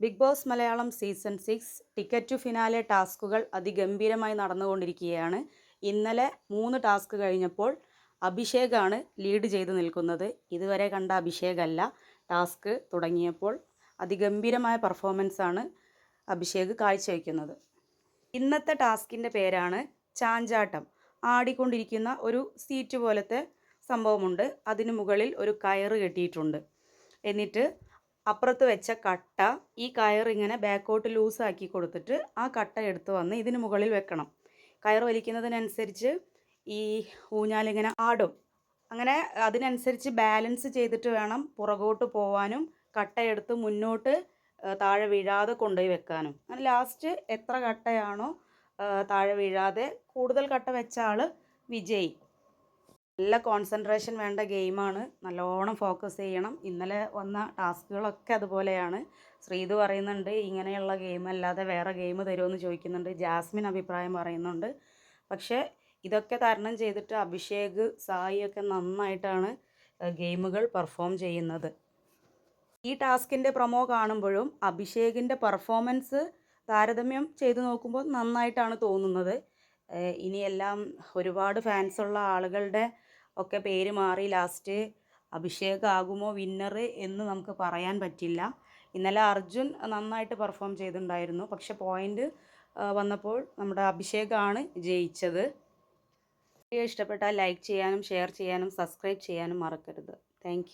Big Boss Malayalam season six ticket to finale ടാസ്കുകൾ അതിഗംഭീരമായി നടന്നുകൊണ്ടിരിക്കുകയാണ്. ഇന്നലെ മൂന്ന് ടാസ്ക് കഴിഞ്ഞപ്പോൾ അഭിഷേകാണ് ലീഡ് ചെയ്ത് നിൽക്കുന്നത്. ഇതുവരെ കണ്ട അഭിഷേകല്ല. ടാസ്ക് തുടങ്ങിയപ്പോൾ അതിഗംഭീരമായ പെർഫോമൻസാണ് അഭിഷേക് കാഴ്ചവെക്കുന്നത്. ഇന്നത്തെ ടാസ്കിന്റെ പേരാണ് ചാഞ്ചാട്ടം. ആടിക്കൊണ്ടിരിക്കുന്ന ഒരു സീറ്റ് പോലത്തെ സംഭവമുണ്ട്. അതിന് മുകളിൽ ഒരു കയറ് കെട്ടിയിട്ടുണ്ട്. എന്നിട്ട് അപ്പുറത്ത് വെച്ച കട്ട ഈ കയർ ഇങ്ങനെ ബാക്കോട്ട് ലൂസാക്കി കൊടുത്തിട്ട് ആ കട്ട എടുത്ത് വന്ന് ഇതിന് മുകളിൽ വെക്കണം. കയർ വലിക്കുന്നതിനനുസരിച്ച് ഈ ഊഞ്ഞാലിങ്ങനെ ആടും. അങ്ങനെ അതിനനുസരിച്ച് ബാലൻസ് ചെയ്തിട്ട് വേണം പുറകോട്ട് പോവാനും കട്ടയെടുത്ത് മുന്നോട്ട് താഴെ വീഴാതെ കൊണ്ടുപോയി വെക്കാനും. അങ്ങനെ ലാസ്റ്റ് എത്ര കട്ടയാണോ താഴെ വീഴാതെ കൂടുതൽ കട്ട വെച്ച ആൾ വിജയി. നല്ല കോൺസെൻട്രേഷൻ വേണ്ട ഗെയിമാണ് നല്ലോണം ഫോക്കസ് ചെയ്യണം. ഇന്നലെ വന്ന ടാസ്കുകളൊക്കെ അതുപോലെയാണ്. ശ്രീതു പറയുന്നുണ്ട് ഇങ്ങനെയുള്ള ഗെയിം അല്ലാതെ വേറെ ഗെയിം തരുമെന്ന് ചോദിക്കുന്നുണ്ട്. ജാസ്മിൻ അഭിപ്രായം പറയുന്നുണ്ട്. പക്ഷേ ഇതൊക്കെ തരണം ചെയ്തിട്ട് അഭിഷേക് സായി ഒക്കെ നന്നായിട്ടാണ് ഗെയിമുകൾ പെർഫോം ചെയ്യുന്നത്. ഈ ടാസ്കിന്റെ പ്രൊമോ കാണുമ്പോഴും അഭിഷേകിന്റെ പെർഫോമൻസ് താരതമ്യം ചെയ്തു നോക്കുമ്പോൾ നന്നായിട്ടാണ് തോന്നുന്നത്. ഇനിയെല്ലാം ഒരുപാട് ഫാൻസ് ഉള്ള ആളുകളുടെ ഒക്കെ പേര് മാറി ലാസ്റ്റ് അഭിഷേക് ആകുമോ വിന്നർ എന്ന് നമുക്ക് പറയാൻ പറ്റില്ല. ഇന്നലെ അർജുൻ നന്നായിട്ട് പെർഫോം ചെയ്തിട്ടുണ്ടായിരുന്നു. പക്ഷെ പോയിന്റ് വന്നപ്പോൾ നമ്മുടെ അഭിഷേകാണ് ജയിച്ചത്. വീഡിയോ ഇഷ്ടപ്പെട്ടാൽ ലൈക്ക് ചെയ്യാനും ഷെയർ ചെയ്യാനും സബ്സ്ക്രൈബ് ചെയ്യാനും മറക്കരുത്. താങ്ക്